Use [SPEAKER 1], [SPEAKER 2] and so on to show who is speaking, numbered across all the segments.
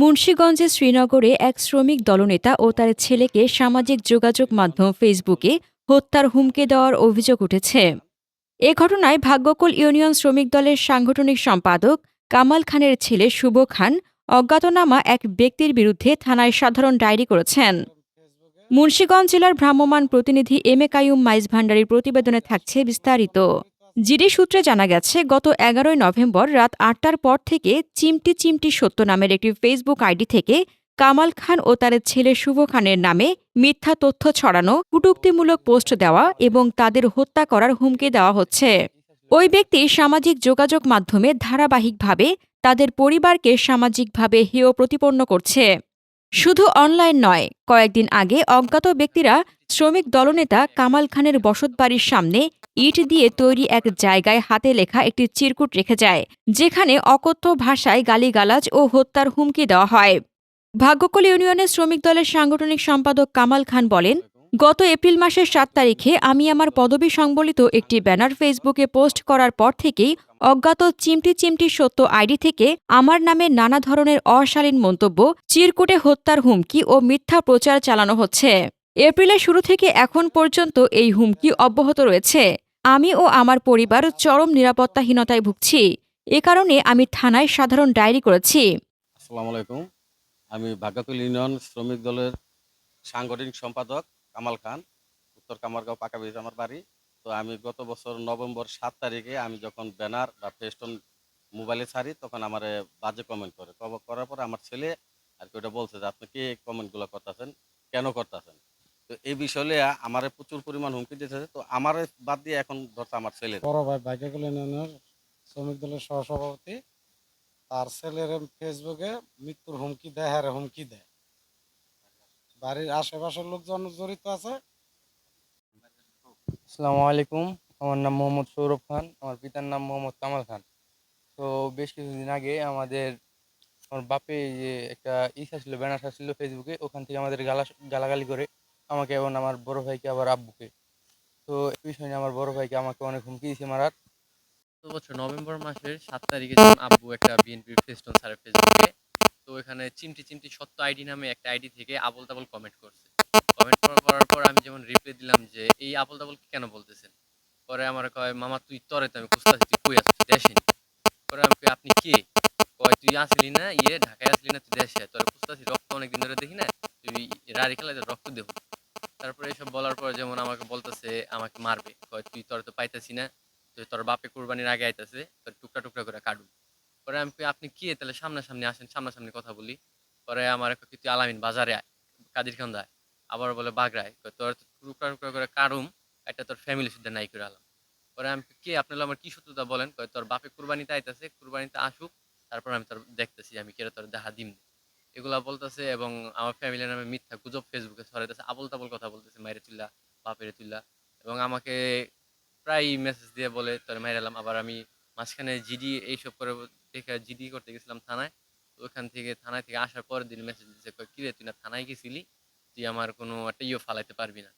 [SPEAKER 1] মুন্সীগঞ্জের শ্রীনগরে এক শ্রমিক দলনেতা ও তার ছেলেকে সামাজিক যোগাযোগ মাধ্যম ফেসবুকে হত্যার হুমকি দেওয়ার অভিযোগ উঠেছে। এ ঘটনায় ভাগ্যকুল ইউনিয়ন শ্রমিক দলের সাংগঠনিক সম্পাদক কামাল খানের ছেলে শুভ খান অজ্ঞাতনামা এক ব্যক্তির বিরুদ্ধে থানায় সাধারণ ডায়েরি করেছেন। মুন্সীগঞ্জ জেলার ভ্রাম্যমাণ প্রতিনিধি এম এ কাইয়ুম মাইজ ভান্ডারির প্রতিবেদনে থাকছে বিস্তারিত। জিডি সূত্রে জানা গেছে, গত এগারোই নভেম্বর রাত আটটার পর থেকে চিমটি চিমটি সত্য নামের একটি ফেসবুক আইডি থেকে কামাল খান ও তার ছেলে শুভ খানের নামে মিথ্যা তথ্য ছড়ানো, কুটুক্তিমূলক পোস্ট দেওয়া এবং তাদের হত্যা করার হুমকি দেওয়া হচ্ছে। ওই ব্যক্তি সামাজিক যোগাযোগ মাধ্যমে ধারাবাহিকভাবে তাদের পরিবারকে সামাজিকভাবে হেয় প্রতিপন্ন করছে। শুধু অনলাইন নয়, কয়েকদিন আগে অজ্ঞাত ব্যক্তিরা শ্রমিক দলনেতা কামাল খানের বসতবাড়ির সামনে ইট দিয়ে তৈরি এক জায়গায় হাতে লেখা একটি চিরকুট রেখে যায়, যেখানে অকথ্য ভাষায় গালিগালাজ ও হত্যার হুমকি দেওয়া হয়। ভাগ্যকুল ইউনিয়নের শ্রমিক দলের সাংগঠনিক সম্পাদক কামাল খান বলেন, গত এপ্রিল মাসের সাত তারিখে আমি আমার পদবি সংবলিত একটি ব্যানার ফেসবুকে পোস্ট করার পর থেকেই অজ্ঞাত চিমটি চিমটি সত্য আইডি থেকে আমার নামে নানা ধরনের অশালীন মন্তব্য, চিরকুটে হত্যার হুমকি ও মিথ্যা প্রচার চালানো হচ্ছে। এপ্রিলের শুরু থেকে এখন পর্যন্ত এই হুমকি অব্যাহত রয়েছে। আমি ও আমার পরিবার চরম নিরাপত্তাহীনতায় ভুগছি। এ কারণে আমি থানায় সাধারণ ডায়েরি করেছি।
[SPEAKER 2] আসসালামু আলাইকুম। আমি ভাগ্যকুল ইউনিয়ন শ্রমিক দলের সাংগঠনিক সম্পাদক কামাল খান, উত্তর কামারগাঁও পাকা ব্রিজ আমার বাড়ি। তো আমি গত বছর নভেম্বর সাত তারিখে আমি যখন ব্যানার বা ফেস্টন মোবাইলে ছাড়ি, তখন আমার বাজে কমেন্ট করে। করার পর আমার ছেলে আর কি ওটা বলছে যে, আপনি কি কমেন্টগুলো করতেছেন? কেন করতেছেন? তো এই বিষয়ে আমার প্রচুর পরিমাণ হুমকি দিতেছে তো আমার বাদ দিয়ে এখন ধরছে আমার ছেলে
[SPEAKER 3] বড় ভাই ভাগ্যকুল ইউনিয়নের শ্রমিক দলের সহসভাপতি তার ছেলের ফেসবুকে মৃত্যুর হুমকি দেয় হ্যাঁ হুমকি দেয়। বাড়ির আশেপাশের লোকজন জড়িত আছে।
[SPEAKER 4] আসসালামু আলাইকুম আমার নাম মোহাম্মদ সৌরভ খান আমার পিতার নাম মোহাম্মদ কামাল খান। তো বেশ কিছুদিন আগে আমাদের আমার বাপে যে একটা ইসা ছিল ব্যানার ছিল ফেসবুকে ওখান থেকে আমাদের গালা গালাগালি করে আমাকে এবং আমার বড় ভাইকে, আবার আব্বুকে। তো এই বিষয় নিয়ে আমার বড় ভাইকে আমাকে অনেক হুমকি দিয়েছে মারার।
[SPEAKER 5] গত বছর নভেম্বর মাসের সাত তারিখে যখন আব্বু একটা বিএনপি ফেস্টন ছাড়ে ফেসবুকে তো এখানে চিমটি চিমটি সত্য আইডি নামে একটা আইডি থেকে আবল তাবল কমেন্ট করছে। কমেন্ট করার পর আমি যেমন রিপ্লাই দিলাম যে, এই আবল তাবল কেন বলতেছেন? পরে আমার কয়, মামা, তুই তরে তো, আমি খুঁজতেছি তুই কই আছিস? দেশে পরে আমি আপনি কে? কয়, তুই আসলি না ইয়ে ঢাকায় আসলি না, তুই দেশে তোর খুঁজতেছি রক্ত অনেকদিন ধরে দেখি না। তুই রাড়ি খেলা রক্ত দেবো বলার পর যেমন আমাকে বলতেছে, আমাকে মারবে। তুই তোর তো পাইতেছি না। তো তোর বাপে কুরবানির আগে আইতাছে, তোর টুকরা টুকরা করে কাটু পরে আমি আপনি কি? তাহলে সামনাসামনি আসেন, সামনাসামনি কথা বলি। পরে আমার তুই আলামিন, বাজারে আয় কাদিরখান্দায় আবার বলে বাগড়ায় তোর তো টুকরা টুকরা করে কাটুম, একটা তোর ফ্যামিলি শুদ্ধ নাই করে আলাম। পরে আমি কে? আপনার আমার কি সত্যতা বলেন? তোর বাপে কুরবানিতে আইতাছে, কুরবানিতে আসুক, তারপর আমি তোর দেখতেছি, আমি কেটে তোর দেখা দিম এগুলা বলতেছে এবং আমার ফ্যামিলির নামে মিথ্যা গুজব ফেসবুকে ছড়াইতেছে আবল তাবল কথা বলতেছে মাইরে তুল্লা বাপেরে তুল্লা এবং আমাকে প্রায় মেসেজ দিয়ে বলে তোর মাইরালাম আবার আমি মাঝখানে জিডি এইসব করে দেখে জিডি করতে গেছিলাম থানায়। ওখান থেকে থানায় থেকে আসার পরের দিন মেসেজ দিচ্ছে কয়, কিরে তুই না থানায় গেছিলি? তুই আমার কোনো একটা ইয়ে ফালাইতে পারবি না।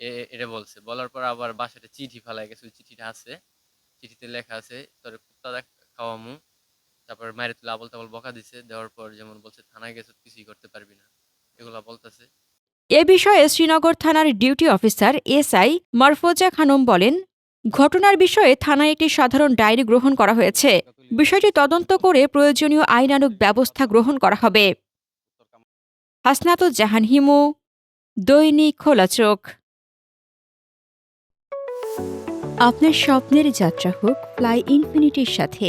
[SPEAKER 5] এ- এটা বলছে। বলার পর আবার বাসাতে চিঠি ফালাই গেছে ওই চিঠিটা আছে। চিঠিতে লেখা আছে তোর কুত্তা খাওয়ামু। তারপর মায়ের তুলে আবল তাবল বকা দিছে দেওয়ার পর যেমন বলছে থানায় গেছে কিছুই করতে পারবি না। এগুলা বলতেছে।
[SPEAKER 1] এ বিষয়ে শ্রীনগর থানার duty officer SI Marfoza Khanam বলেন ঘটনার বিষয়ে থানায় একটি সাধারণ ডায়েরি গ্রহণ করা হয়েছে। বিষয়টি তদন্ত করে প্রয়োজনীয় আইনানুগ ব্যবস্থা গ্রহণ করা হবে। হাসনাতুজ জাহান হিমু দৈনিক খোলা চোখ। আপনার স্বপ্নের যাত্রা হোক ফ্লাই ইনফিনিটির সাথে।